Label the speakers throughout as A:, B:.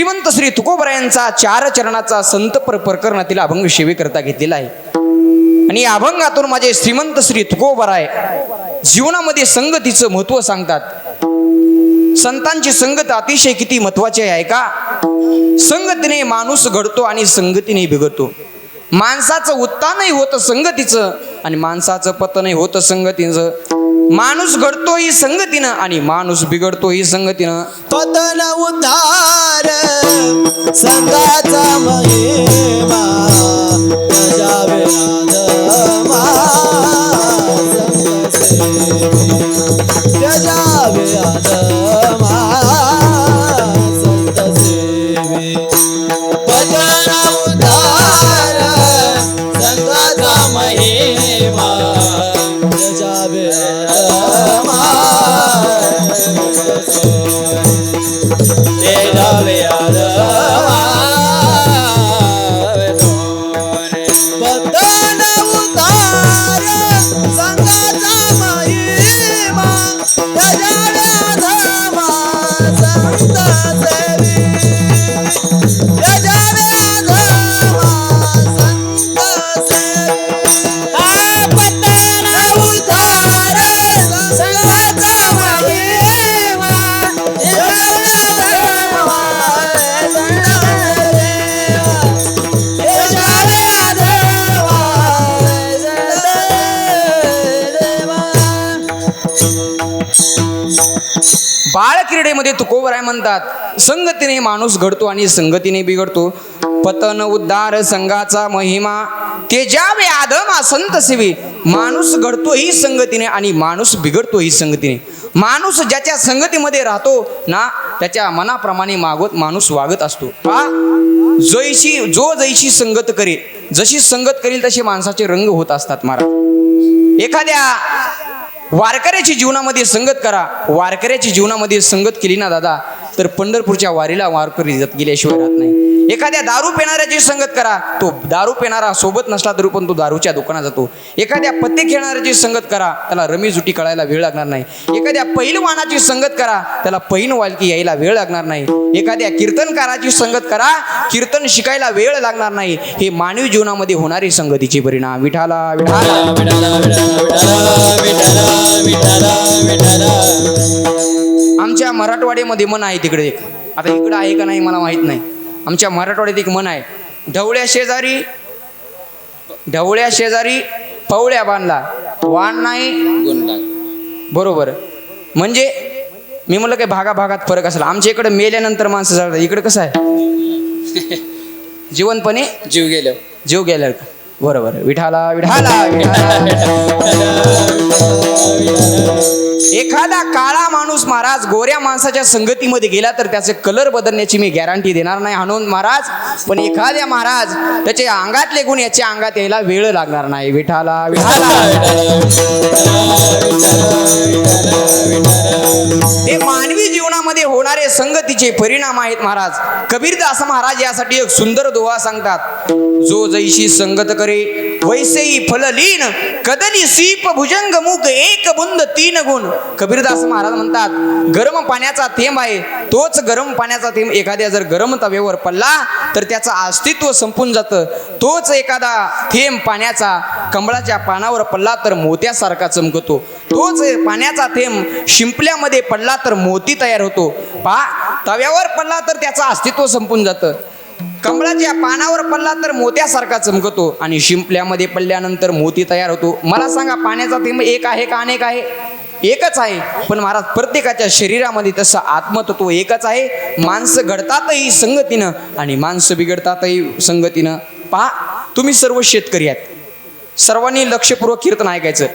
A: श्रीमंत श्री तुकोबरायांचा चार चरणाचा संत प्रकरणातील अभंग सेवेकरता घेतलेला आहे. आणि या अभंगातून माझे श्रीमंत श्री तुकोबराय जीवनामध्ये संगतीचं महत्त्व सांगतात. संतांची संगत अतिशय किती महत्वाची आहे का? संगतीने माणूस घडतो आणि संगतीने बिघडतो. माणसाचं उत्तानही होतं संगतीचं आणि माणसाचं पतनही होतं संगतीचं. माणूस घडतोही संगतीनं आणि माणूस बिघडतो ही संगतीनं.
B: पतन उद्धार संगाचा महिमा
A: बाळ तुकोबराय म्हणतात संगतीने माणूस घडतो आणि संगतीने बिघडतो. पतन उद्धार संघाचा महिमा तेजावे आदमा संत सेवी. माणूस घडतो ही संगतीने आणि माणूस बिघडतो ही संगतीने. माणूस ज्याच्या संगतीमध्ये राहतो ना त्याच्या मनाप्रमाणे मागवत माणूस वागत असतो. पहा जैशी जो जैशी संगत करेल जशी संगत करेल तसे माणसाचे रंग होत असतात महाराज. एखाद्या वारकऱ्याची जीवनामध्ये संगत करा. वारकऱ्याची जीवनामध्ये संगत केली ना दादा तर पंढरपूरच्या वारीला वारकरी जात गेल्याशिवाय राहत नाही. एखाद्या दारू पिणाऱ्याची संगत करा. तो दारू पिणारा सोबत नसला तरी पण तो दारूच्या दुकानात जातो. एखाद्या पत्ते खेळणाऱ्याची संगत करा. त्याला रमी जुटी कळायला वेळ लागणार नाही. एखाद्या पैलवानाची संगत करा. त्याला पैन वालकी यायला वेळ लागणार नाही. एखाद्या कीर्तनकाराची संगत करा. कीर्तन शिकायला वेळ लागणार नाही. हे मानवी जीवनामध्ये होणारे संगतीचे परिणाम. विठाला विठाला. आमच्या मराठवाड्यामध्ये मन आहे तिकडे. एक आता इकडं आहे का नाही मला माहीत नाही. आमच्या मराठवाड्यात एक मन आहे ढवळ्या शेजारी ढवळ्या शेजारी पवळ्या बांधला वाण नाही बरोबर. म्हणजे मी म्हणलं काही भागा भागात फरक असेल. आमच्या इकडे मेल्यानंतर माणसं जातात इकडे कसं आहे? जिवंतपणे
C: जीव गेलो.
A: जीव गेल्यावर का? बरोबर. विठाला विठाला. एखादा काळा माणूस महाराज गोऱ्या माणसाच्या संगतीमध्ये गेला तर त्याचे कलर बदलण्याची मी गॅरंटी देणार नाही हनुमंत महाराज पण एखाद्या महाराज त्याचे अंगातले गुण याच्या अंगात यायला वेळ लागणार नाही विठाला विठाला ते मानवी जीवनामध्ये होणारे संगतीचे परिणाम आहेत महाराज. कबीरदास महाराज यासाठी एक सुंदर दोहा सांगतात. जो जैशी संगत करे वैसेही फल लीन. कदली सीप भुजंग मुख एक बुंद तीन गुण. कबीरदास महाराज म्हणतात गरम पाण्याचा थेंब आहे. तोच गरम पाण्याचा थेंब एखाद्या जर गरम तव्यावर पडला तर त्याचं अस्तित्व संपून जातं. तोच एखादा थेंब पाण्याचा कमळाच्या पानावर पडला तर मोत्यासारखा चमकतो. तोच पाण्याचा थेंब शिंपल्यामध्ये पडला तर मोती तयार होतो. पहा तव्यावर पडला तर त्याचं अस्तित्व संपून जातं. कमळाच्या पानावर पडला तर मोत्यासारखा चमकतो आणि शिंपल्यामध्ये पडल्यानंतर मोती तयार होतो. मला सांगा पाण्याचा थेंब एक आहे का अनेक आहे? एकच आहे. पण महाराज प्रत्येकाच्या शरीरामध्ये तसं आत्मतत्व एकच आहे. माणसं घडतातही संगतीनं आणि माणसं बिघडतातही संगतीनं. पहा तुम्ही सर्व शेतकरी आहेत. सर्वांनी लक्षपूर्वक कीर्तन ऐकायचं.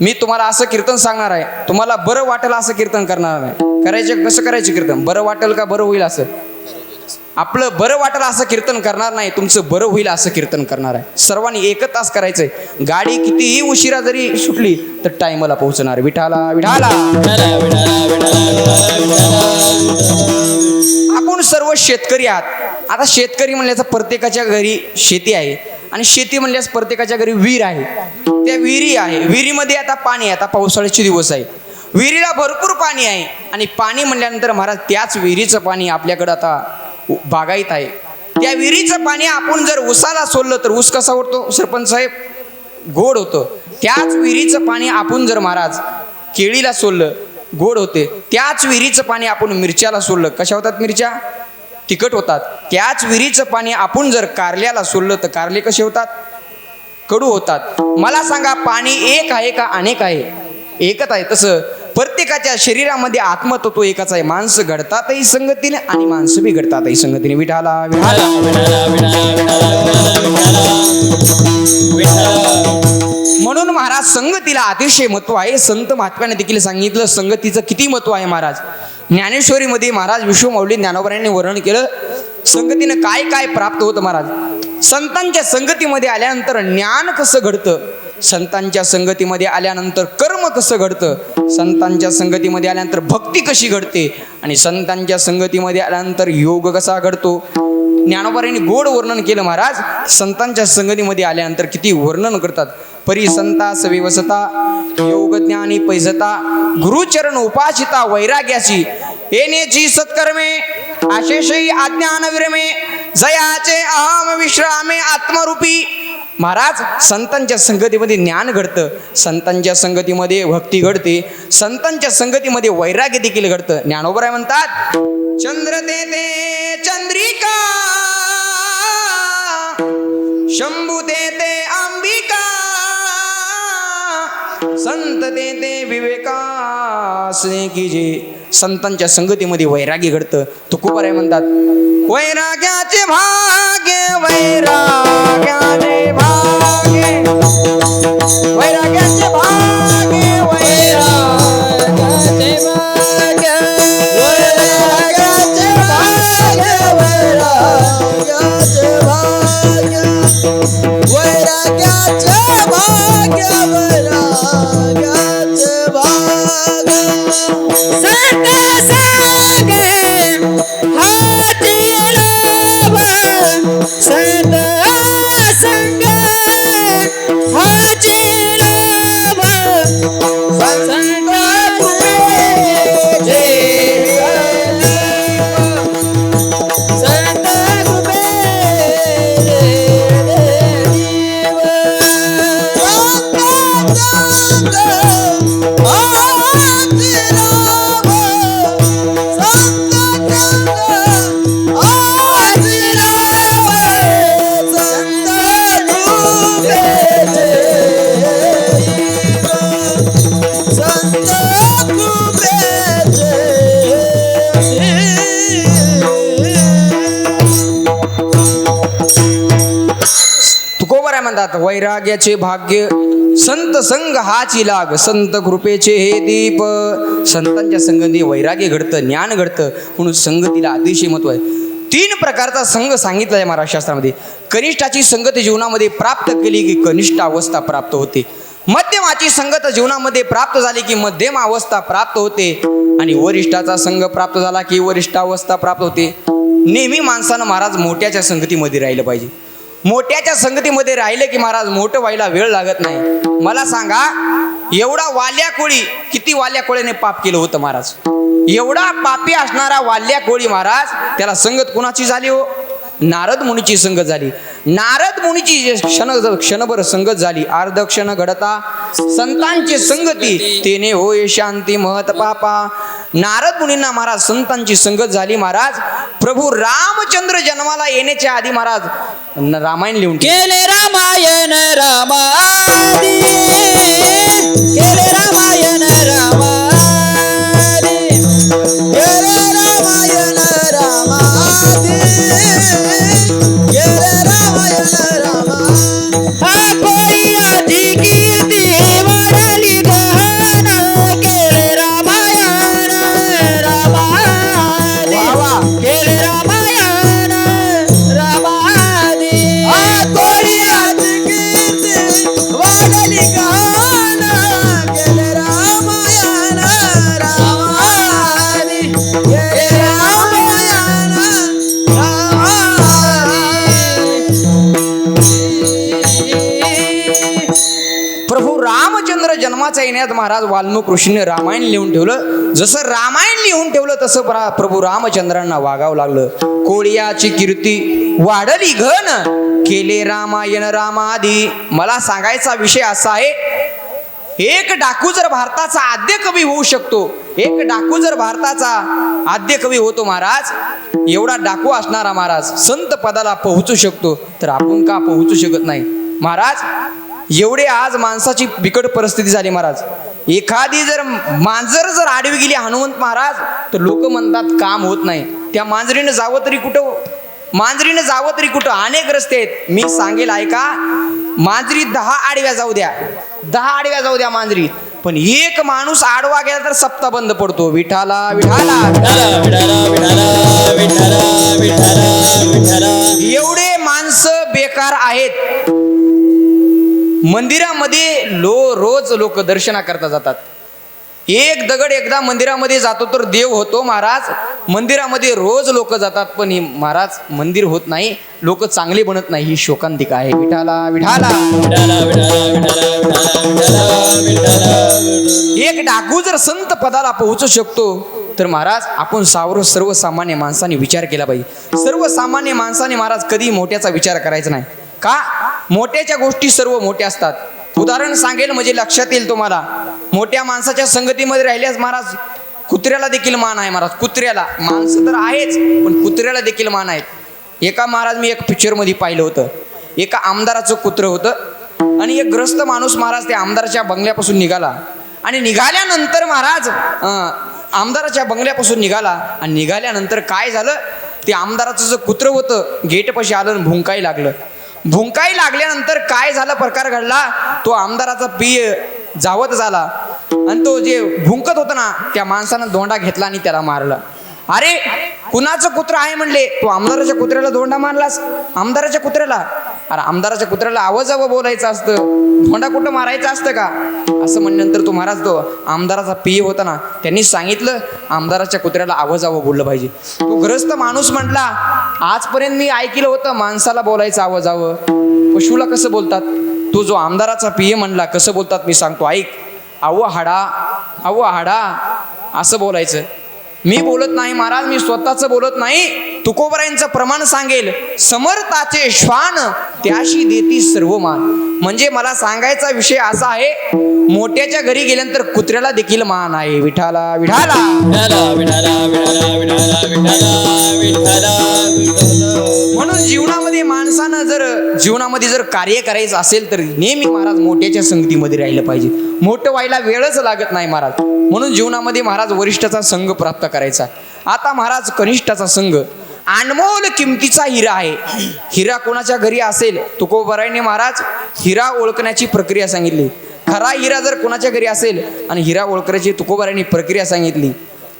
A: मी तुम्हाला असं कीर्तन सांगणार आहे. तुम्हाला बरं वाटेल असं कीर्तन करणार नाही करायचं कसं करायचं कीर्तन? बरं वाटेल का बरं होईल असं? आपलं बरं वाटेल असं कीर्तन करणार नाही. तुमचं बरं होईल असं कीर्तन करणार आहे. सर्वांनी एकच तास करायचंय. गाडी कितीही उशिरा जरी सुटली तर टायमाला पोहोचणार. विठाला विठाला. आपण सर्व शेतकरी आहात. आता शेतकरी म्हणल्याचं प्रत्येकाच्या घरी शेती आहे. आणि शेती म्हणल्यास प्रत्येकाच्या घरी विहीर आहे. त्या विहिरी आहे. विहिरीमध्ये आता पाणी आहे. आता पावसाळ्याचे दिवस आहे. विहिरीला भरपूर पाणी आहे. आणि पाणी म्हणल्यानंतर महाराज त्याच विहिरीचं पाणी आपल्याकडं आता बागायत आहे. त्या विहिरीचं पाणी आपण जर उसाला सोडलं तर ऊस कसा उठतो सरपंच साहेब? गोड होतं. त्याच विहिरीचं पाणी आपण जर महाराज केळीला सोडलं गोड होते. त्याच विहिरीचं पाणी आपण मिरच्याला सोडलं. कशा होतात मिरच्या? तिखट होतात. त्याच विहिरीचं पाणी आपण जर कारल्याला सोडलं तर कारले कसे होतात? कडू होतात. मला सांगा पाणी एक आहे का अनेक आहे? एकच आहे. तसं प्रत्येकाच्या शरीरामध्ये आत्मतत्व एकच आहे. माणसं घडतातही संगतीने आणि माणसं बी घडतातही संगतीने. विठाला विठाला म्हणून महाराज संगतीला अतिशय महत्त्व आहे. संत महात्म्याने देखील सांगितलं संगतीचं किती महत्त्व आहे महाराज? ज्ञानेश्वरीमध्ये महाराज विश्वमौली ज्ञानोबरांनी वर्णन केलं. संगतीनं काय काय प्राप्त होतं महाराज? संतांच्या संगतीमध्ये आल्यानंतर ज्ञान कसं घडतं? संतांच्या संगतीमध्ये आल्यानंतर कर्म कसं घडतं? संतांच्या संगतीमध्ये आल्यानंतर भक्ती कशी घडते? आणि संतांच्या संगतीमध्ये आल्यानंतर योग कसा घडतो? ज्ञानोबारांनी गोड वर्णन केलं महाराज. संतांच्या संगतीमध्ये आल्यानंतर किती वर्णन करतात? परिसंता सविवसता विवसता योग ज्ञानी पैसता गुरुचरण उपासिता वैराग्याची. येण्याची सत्कर्मे आशेषही अज्ञान विरमे जयाचे अहम विश्रामे आत्मरूपी. महाराज संतांच्या संगतीमध्ये ज्ञान घडतं. संतांच्या संगतीमध्ये भक्ती घडते. संतांच्या संगतीमध्ये वैराग्य देखील घडतं. ज्ञानोबराय म्हणतात चंद्र ते ते चंद्रिका शंभू ते ते संत ते ते विवेकासने की जे संतांच्या संगतीमध्ये वैराग्य घडतं. तुकोबराय म्हणतात. वैराग्याचे भाग्य वैराग्याचे भाग्य वैराग्याचे भाग्य वैराग्याचे भाग्य
B: वैराग्याचे भाग्य वैराग्याचे भाग्य
A: तुकोबराय वैराग्याचे भाग्य संत संग हाची लाग संत कृपेचे हे दीप. संतांच्या संगती वैराग्य घडतं ज्ञान घडतं म्हणून संगतीला अतिशय महत्त्व आहे. तीन प्रकारचा संघ सांगितला आहे महाराज शास्त्रामध्ये. कनिष्ठाची संगत जीवनामध्ये प्राप्त केली की कनिष्ठ अवस्था प्राप्त होते. मध्यमाची संगत जीवनामध्ये प्राप्त झाली की मध्यम अवस्था प्राप्त होते. आणि वरिष्ठाचा संघ प्राप्त झाला की वरिष्ठ अवस्था प्राप्त होते. नेहमी माणसानं महाराज मोठ्याच्या संगतीमध्ये राहिलं पाहिजे. मोठ्याच्या संगतीमध्ये राहिले की महाराज मोठं व्हायला वेळ लागत नाही. मला सांगा एवढा वाल्या कोळी किती वाल्या कोळीने पाप केलं होतं महाराज? एवढा पापी असणारा वाल्या कोळी महाराज त्याला संगत कुणाची झाली हो? नारद मुनीची संगत झाली. नारद मुनीची क्षण क्षणभर संगत झाली. अर्ध क्षण घडता संतांची संगती. तेने होय शांती महत पापा. नारद मुनींना महाराज संतांची संगत झाली महाराज. प्रभू रामचंद्र जन्माला येण्याच्या आधी महाराज रामायण लिहून
B: केले रामायण रामा केले
A: वाल्मिक ऋषीने रामायण लिहून ठेवलं. जसं रामायण लिहून ठेवलं तसं प्रा- प्रभू रामचंद्रांना वागावं लागलं. कोळियाची कीर्ती वाढली घन. केले रामायण रामादी. मला सांगायचा विषय असा आहे एक डाकू जर भारताचा आद्य कवी होऊ शकतो एक डाकू जर भारताचा आद्य कवी होतो महाराज एवढा डाकू असणारा महाराज संत पदाला पोहोचू शकतो तर आपण का पोहोचू शकत नाही? महाराज एवढे आज माणसाची बिकट परिस्थिती झाली महाराज. एखादी जर मांजर जर आडवी गेली हनुमंत महाराज तर लोक म्हणतात काम होत नाही. त्या मांजरीनं जावं तरी कुठं? मांजरीनं जावं तरी कुठं? अनेक रस्ते आहेत. मी सांगेल ऐका. मांजरी दहा आडव्या जाऊ द्या. दहा आडव्या जाऊ द्या मांजरी. पण एक माणूस आडवा गेला तर सप्ता बंद पडतो. विठाला विठाला एवढे माणसं बेकार आहेत. मंदिरामध्ये लो रोज लोक दर्शना करता जातात. एक दगड एकदा मंदिरामध्ये जातो तर देव होतो महाराज. मंदिरामध्ये रोज लोक जातात पण हे महाराज मंदिर होत नाही. लोक चांगले बनत नाही ही शोकांतिका आहे. विठाला विठाला. एक डाकू जर संत पदाला पोहोचू शकतो तर महाराज आपण सावर सर्वसामान्य माणसाने विचार केला पाहिजे. सर्वसामान्य माणसाने महाराज कधी मोठ्याचा विचार करायचा नाही. का? मोठ्याच्या गोष्टी सर्व मोठ्या असतात. उदाहरण सांगेल म्हणजे लक्षात येईल तुम्हाला. मोठ्या माणसाच्या संगतीमध्ये राहिल्यास महाराज कुत्र्याला देखील मान आहे महाराज कुत्र्याला. माणसं तर आहेच पण कुत्र्याला देखील मान आहेत. एका महाराज मी एक पिक्चरमध्ये पाहिलं होतं. एका आमदाराचं कुत्रं होतं. आणि एक ग्रस्त माणूस महाराज त्या आमदाराच्या बंगल्यापासून निघाला. आणि निघाल्यानंतर महाराज आमदाराच्या बंगल्यापासून निघाला. आणि निघाल्यानंतर काय झालं? ते आमदाराचं जे कुत्रं होतं गेटपाशी आलं आणि भुंकाई लागलं. भुंकाई लागल्यानंतर काय झालं प्रकार घडला? तो आमदाराचा पिय जावत झाला. आणि तो जे भुंकत होता ना त्या माणसानं दोंडा घेतला आणि त्याला मारलं. अरे कुणाचं कुत्र आहे म्हणले? तू आमदाराच्या कुत्र्याला दोंडा मारलास? आमदाराच्या कुत्र्याला? अरे आमदाराच्या कुत्र्याला आवाजावं बोलायचं असतं. धोंडा कुठं मारायचं असतं का? असं म्हणल्यानंतर तो महाराज तो आमदाराचा पिय होता ना त्यांनी सांगितलं आमदाराच्या कुत्र्याला आवाजावं बोललं पाहिजे. तो ग्रस्त माणूस म्हटला आजपर्यंत मी ऐकलं होतं माणसाला बोलायचं आवाजावं. पशुला कसं बोलतात? तो जो आमदाराचा पिय म्हणला कसं बोलतात मी सांगतो. ऐक आव हाडा आव हाडा असं बोलायचं. मी बोलत नाही महाराज मी स्वतःचं बोलत नाही. तुकोबरायांचं प्रमाण सांगेल. समर्थाचे श्वान त्याशी देती सर्व मान म्हणजे मला सांगायचा विषय असा आहे मोठ्याच्या घरी गेल्यानंतर कुत्र्याला देखील मान आहे. विठाला विठाला. म्हणून जीवनामध्ये माणसानं जर जीवनामध्ये जर कार्य करायचं असेल तर नेहमी महाराज मोठ्याच्या संगतीमध्ये राहिलं पाहिजे. मोठं व्हायला वेळच लागत नाही महाराज. म्हणून जीवनामध्ये महाराज वरिष्ठाचा संघ प्राप्त करायचा आता महाराज कनिष्ठाचा संघ अनमोल किमतीचा हिरा आहे. हिरा कोणाच्या घरी असेल? तुकोबरायने महाराज हिरा ओळखण्याची प्रक्रिया सांगितली. खरा हिरा जर कोणाच्या घरी असेल आणि हिरा ओळखण्याची तुकोबरायने प्रक्रिया सांगितली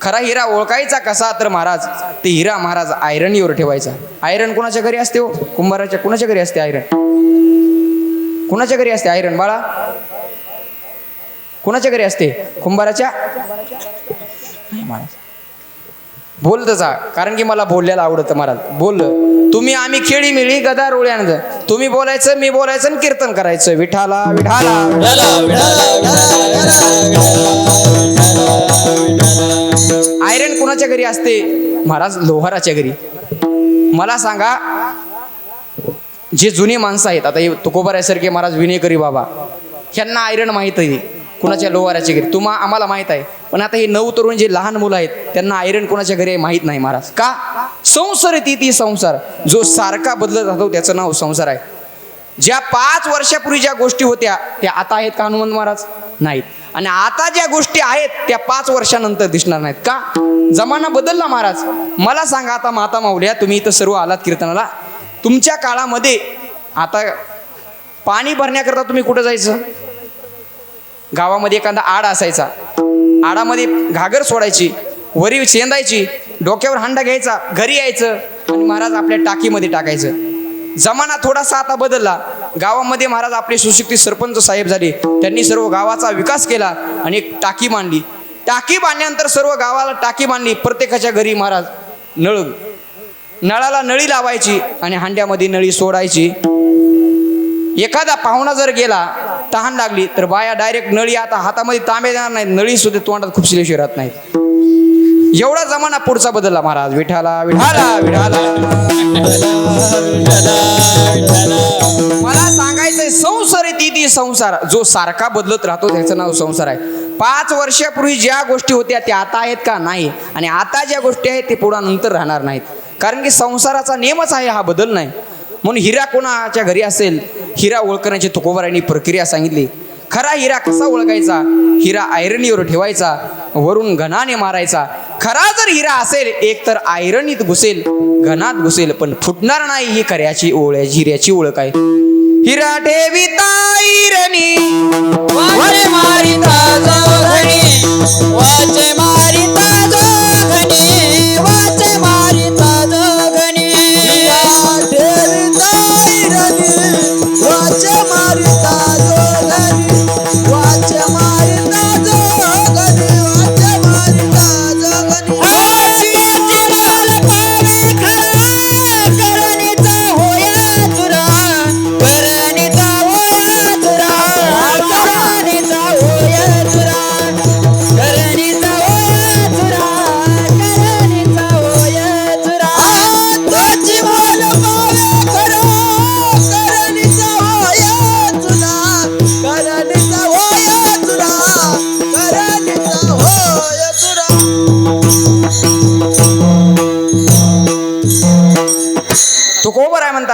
A: खरा हिरा ओळखायचा कसा तर महाराज ते हिरा महाराज आयरनीवर ठेवायचा. आयरन कोणाच्या घरी असते हो? कुंभाराच्या कुणाच्या घरी असते आयरन कुणाच्या घरी असते आयरन बाळा? कुणाच्या घरी असते? कुंभाराच्या? महाराज. बोलत जा कारण की मला बोलल्याला आवडतं महाराज. बोललं तुम्ही आम्ही खेळी मिळी गदा रोळ्यानं तुम्ही बोलायचं मी बोलायचं आणि कीर्तन करायचं. विठाला विठाला
B: विठाला.
A: आयरन कोणाच्या घरी असते? महाराज लोहाराच्या घरी. मला सांगा जे जुने माणसं आहेत आता हे तुकोबाऱ्यासारखे महाराज विनेकरी बाबा ह्यांना आयरन माहीत आहे कुणाच्या लोहाराच्या घरी? तुम्हा आम्हाला माहीत आहे. पण आता हे नऊ तरुण जे लहान मुलं आहेत त्यांना आयरन कोणाच्या घरी आहे माहीत नाही महाराज. का? संसार ती ती संसार. जो सारखा बदलत राहतो त्याचं नाव संसार आहे. ज्या पाच वर्षापूर्वी ज्या गोष्टी होत्या त्या आता आहेत का हनुमंत महाराज? नाहीत. आणि आता ज्या गोष्टी आहेत त्या पाच वर्षानंतर दिसणार नाहीत. का? जमाना बदलला महाराज. मला सांगा आता माता माऊल्या तुम्ही इथं सर्व आलात कीर्तनाला. तुमच्या काळामध्ये आता पाणी भरण्याकरता तुम्ही कुठं जायचं? गावामध्ये एखादा आड असायचा. आडामध्ये घागर सोडायची वरी शेंदायची डोक्यावर हांडा घ्यायचा घरी यायचं आणि महाराज आपल्या टाकीमध्ये टाकायचं. जमाना थोडासा आता बदलला. गावामध्ये महाराज आपले सुशिक्षित सरपंच साहेब झाले. त्यांनी सर्व गावाचा विकास केला आणि एक टाकी बांधली. टाकी बांधल्यानंतर सर्व गावाला टाकी बांधली. प्रत्येकाच्या घरी महाराज नळ नळाला नळी लावायची आणि हांड्यामध्ये नळी सोडायची. एखादा पाहुणा जर गेला तहान लागली तर बाया डायरेक्ट नळी आता हातामध्ये तांबे देणार नाहीत. नळी सुद्धा तोंडात खूप शिलेशिवाय राहत नाहीत. एवढा जमाना पुढचा बदलला महाराज. विठाला विठाला विठाला मला सांगायचंय संसार आहे ती ती संसार. जो सारखा बदलत राहतो त्याचं नाव संसार आहे. पाच वर्षापूर्वी ज्या गोष्टी होत्या त्या आता आहेत का? नाही. आणि आता ज्या गोष्टी आहेत ते पुढा नंतर राहणार नाहीत. कारण की संसाराचा नियमच आहे हा बदल नाही. म्हणून हिरा कोणाच्या घरी असेल? हिरा ओळखण्याची तुकोबारांनी प्रक्रिया सांगितली. खरा हिरा कसा ओळखायचा? हिरा आयरनीवर ठेवायचा वरून घनाने मारायचा. खरा जर हिरा असेल एक तर आयरनीत घुसेल घनात घुसेल पण फुटणार नाही ही खऱ्याची ओळख हिऱ्याची ओळख आहे. हिरा ठेविता आयरणी
B: मारिता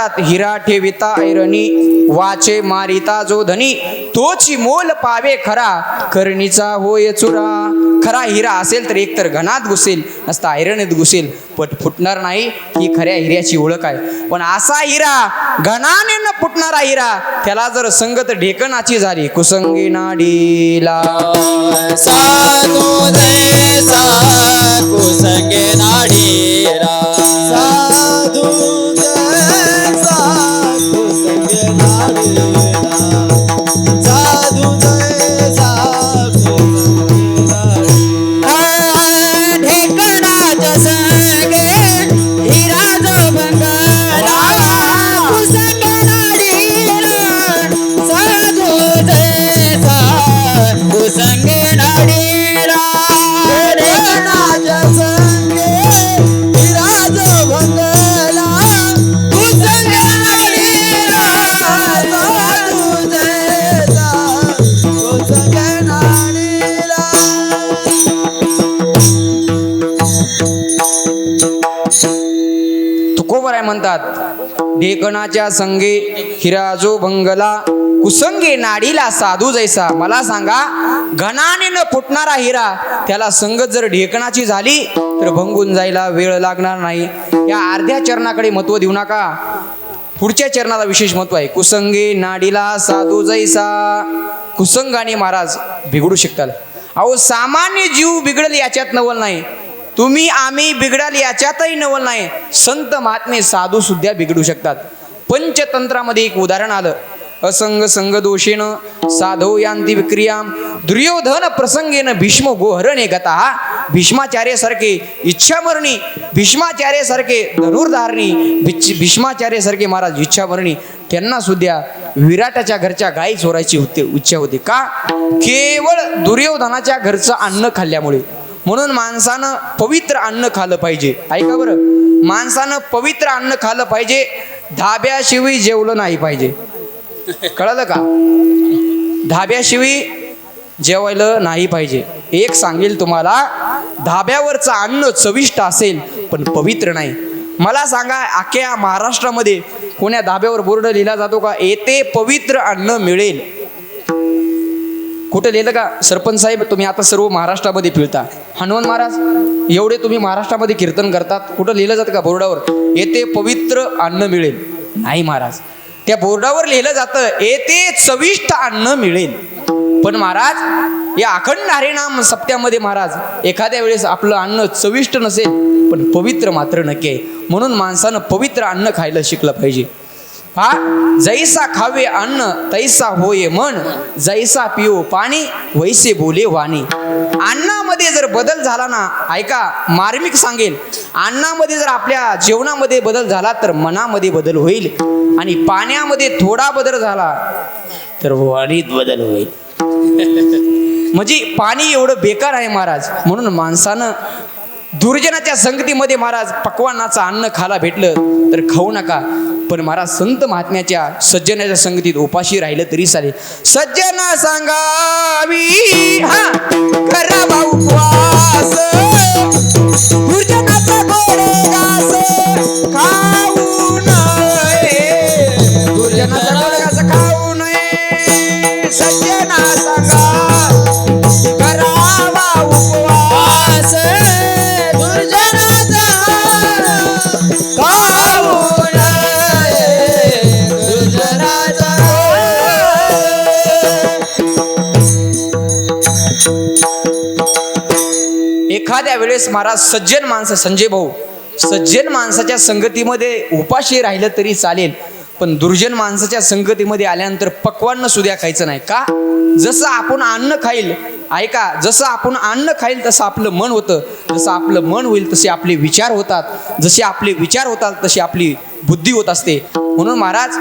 A: तुकोबर हिरा ठेविता ऐरणी वाचे मारिता जो धनी तोची मोल पावे खरा करणीचा होय चुरा. खरा हिरा असेल तर एकतर घनात घुसेल नसता ऐरणीत घुसेल पट फुटणार नाही ही खऱ्या हिऱ्याची ओळख आहे. पण असा हिरा घनाने न फुटणारा हिरा त्याला जर संगत ढेकणाची झाली कुसंगी नाडीला.
B: साधू कुसंगे साधू नाडीरा साधू ढेकणाच्या संगे
A: हिराजो भंगला कुसंगे नाडीला साधू जैसा. मला सांगा घनाने न फुटणारा हिरा त्याला संगत जर ढेकणाची झाली तर भंगून जायला वेळ लागणार नाही. या अर्ध्या चरणाकडे महत्त्व देऊ नका. पुढच्या चरणाला विशेष महत्त्व आहे. कुसंगे नाडीला साधू जैसा. कुसंगाने महाराज बिघडू शकताल. अहो सामान्य जीव बिघडल याच्यात नवल नाही. तुम्ही आम्ही बिघडाल याच्यातही नवल नाही. संत महात्मे साधू सुद्धा बिघडू शकतात. पंचतंत्रामध्ये एक उदाहरण आलं. असंग संग दोषेन साधो यांती विक्रिया दुर्योधन प्रसंगेन भीष्म गोहरणे गता. भीष्माचार्यासारखे इच्छामरणी भीष्माचार्यासारखे धनुर्धारणी भीच- भीष्माचार्यासारखे महाराज इच्छामरणी त्यांना सुद्धा विराटाच्या घरच्या गाई चोरायची होते इच्छा होती का? केवळ दुर्योधनाच्या घरचं अन्न खाल्ल्यामुळे. म्हणून माणसानं पवित्र अन्न खाल्लं पाहिजे. ऐका बरं. माणसानं पवित्र अन्न खाल्लं पाहिजे धाब्याशिवाय जेवलं नाही पाहिजे. कळलं का? धाब्याशिवाय जेवायला नाही पाहिजे. एक सांगेल तुम्हाला धाब्यावरचं अन्न चविष्ट असेल पण पवित्र नाही. मला सांगा अख्ख्या महाराष्ट्रामध्ये कोण्या धाब्यावर बोर्ड लिहिला जातो का? येते पवित्र अन्न मिळेल. कुठं लिहिलं का? सरपंच साहेब तुम्ही आता सर्व महाराष्ट्रामध्ये फिरता. हनुमान महाराज एवढे तुम्ही महाराष्ट्रामध्ये कीर्तन करतात. कुठं लिहिलं जातं का बोर्डावर? येथे पवित्र अन्न मिळेल. नाही महाराज. त्या बोर्डावर लिहिलं जातं येथे चविष्ट अन्न मिळेल. पण महाराज या अखंड हरिनाम सप्त्यामध्ये महाराज एखाद्या वेळेस आपलं अन्न चविष्ट नसेल पण पवित्र मात्र नक्की आहे. म्हणून माणसानं पवित्र अन्न खायला शिकलं पाहिजे. हा? जैसा खावे अन्न तैसा होय मन जैसा पिओ पाणी वैसे बोले वाणी. अन्नामध्ये जर बदल झाला ना ऐका मार्मिक सांगेल. अन्नामध्ये जर आपल्या जेवणामध्ये बदल झाला तर मनामध्ये बदल होईल. आणि पाण्यामध्ये थोडा बदल झाला
B: तर वाणीत बदल होईल.
A: म्हणजे पाणी एवढं बेकार आहे महाराज. म्हणून माणसानं दुर्जनाच्या संगतीमध्ये महाराज पक्वानाचं अन्न खायला भेटलं तर खाऊ नका. पण महाराज संत महात्म्याच्या सज्जनाच्या संगतीत उपाशी राहिलं तरी चालेल. सज्जन सांगावी हा करावा एखाद्या वेळेस महाराज सज्जन माणसं संजय भाऊ. सज्जन माणसाच्या संगतीमध्ये उपाशी राहिलं तरी चालेल पण दुर्जन माणसाच्या संगतीमध्ये आल्यानंतर पक्वान्न सुद्या खायचं नाही का? जसं आपण अन्न खाईल ऐका जसं आपण अन्न खाईल तसं आपलं मन होतं. जसं आपलं मन होईल तसे आपले विचार होतात. जसे आपले विचार होतात तशी आपली बुद्धी होत असते. म्हणून महाराज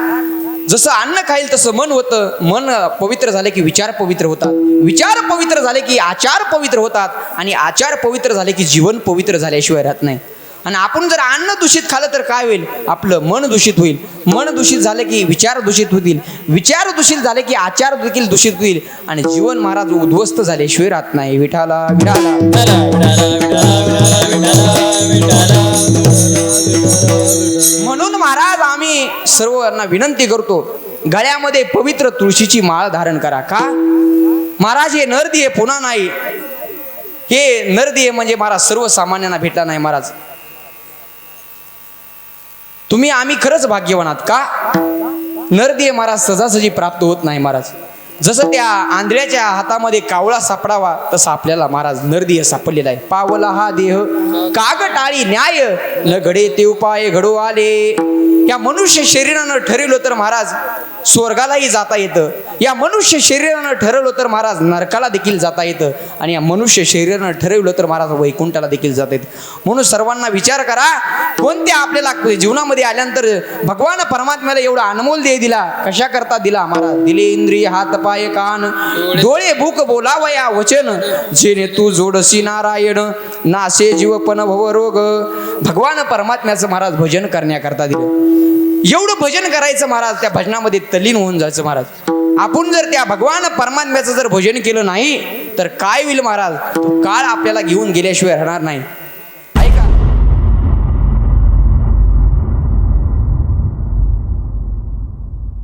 A: जसं अन्न खाईल तसं मन होतं. मन पवित्र झाले की विचार पवित्र होतात. विचार पवित्र झाले की आचार पवित्र होतात. आणि आचार पवित्र झाले की जीवन पवित्र झाल्याशिवाय राहत नाही. आणि आपण जर अन्न दूषित खाल्लं तर काय होईल? आपलं मन दूषित होईल. मन दूषित झालं की विचार दूषित होतील. विचार दूषित झाले की आचार देखील दूषित होईल. आणि जीवन महाराज उद्ध्वस्त झाले. शिवरात नाही. विठाला विठाला. म्हणून महाराज आम्ही सर्वांना विनंती करतो गळ्यामध्ये पवित्र तुळशीची माळ धारण करा. का? महाराज हे नरदी आहे पुन्हा नाही. हे नरदी आहे म्हणजे महाराज सर्वसामान्यांना भेटला नाही महाराज. तुम्ही आम्ही खरंच भाग्यवान आहात का? नरदी आहे महाराज सजासजी प्राप्त होत नाही महाराज. जसं त्या आंधळ्याच्या हातामध्ये कावळा सापडावा तसं आपल्याला महाराज नरदेह सापडलेला आहे. पावला हा देह काग टाळी न्याय न घडे ते उपाय घडू आले. या मनुष्य शरीरानं ठरवलं तर महाराज स्वर्गालाही जाता येतं. या मनुष्य शरीरानं ठरवलं तर महाराज नरकाला देखील जाता येतं. आणि या मनुष्य शरीरानं ठरवलं तर महाराज वैकुंठाला देखील जाता येतं. म्हणून सर्वांना विचार करा कोणत्या आपल्याला जीवनामध्ये आल्यानंतर भगवान परमात्म्याला एवढा अनमोल देह दिला कशा करता दिला? महाराज दिले इंद्रिय हात पाय कान डोळे भूक बोलावया वचन. जेणे तू जोडसी नारायण नासे जीवपन भव रोग. भगवान परमात्म्याचं महाराज भजन करण्याकरता दिलं. एवढं भजन करायचं महाराज त्या भजनामध्ये तल्लीन होऊन जायचं महाराज. आपण जर त्या भगवान परमात्म्याचं जर भजन केलं नाही तर काय होईल महाराज? काळ आपल्याला घेऊन गेल्याशिवाय राहणार नाही.